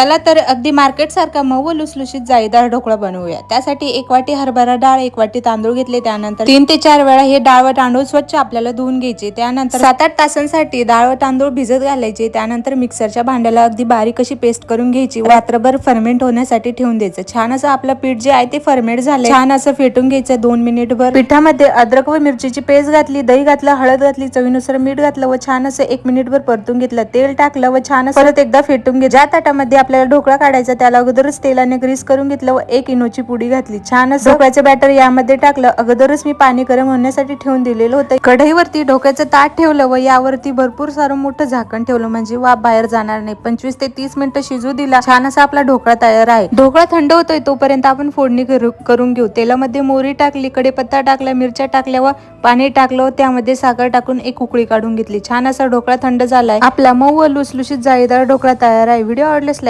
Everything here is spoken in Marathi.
चला तर अगदी मार्केटसारखा मऊ व लुसलुशीत जाळीदार ढोकळा बनवूया. त्यासाठी एक वाटी हरभरा डाळ एक वाटी तांदूळ घेतले. त्यानंतर तीन ते चार वेळा हे डाळ व तांदूळ स्वच्छ आपल्याला धुवून घ्यायचे. त्यानंतर सात आठ तासांसाठी डाळ व तांदूळ भिजत घालायचे. त्यानंतर मिक्सरच्या भांड्याला अगदी बारीक अशी पेस्ट करून घ्यायची. रात्रभर फर्मेंट होण्यासाठी ठेवून द्यायचं. छान असं आपलं पीठ जे आहे ते फर्मेंट झालं छान असं फेटून घ्यायचं दोन मिनिट भर पिठामध्ये अद्रक व मिरचीची पेस्ट घातली दही घातलं हळद घातली चवीनुसार मीठ घातलं व छान असं एक मिनिट भर परतून घेतलं. तेल टाकलं व छान असं परत एकदा फेटून घे ज्या ताटामध्ये आपल्याला ढोकळा काढायचा त्याला अगोदरच तेलाने ग्रीस करून घेतलं व एक इनोची पुडी घातली. छान असं ढोकळ्याचं बॅटर यामध्ये टाकलं. अगोदरच मी पाणी गरम होण्यासाठी ठेवून दिलेलं होतं. कढईवरती ढोक्याचं ताट ठेवलं व यावरती भरपूर सारं मोठं झाकण ठेवलं. म्हणजे वाफ बाहेर जाणार नाही. पंचवीस ते तीस मिनिटं शिजू दिला. छान असा आपला ढोकळा तयार आहे. ढोकळा थंड होतोय तोपर्यंत आपण फोडणी करून घेऊ. तेलामध्ये मोरी टाकली कडेपत्ता टाकला मिरच्या टाकल्या व पाणी टाकलं व त्यामध्ये साखर टाकून एक उकळी काढून घेतली. छान असा ढोकळा थंड झालाय. आपला मऊ व लुसलुशीत जाळीदार ढोकळा तयार आहे. व्हिडिओ आवडल्यास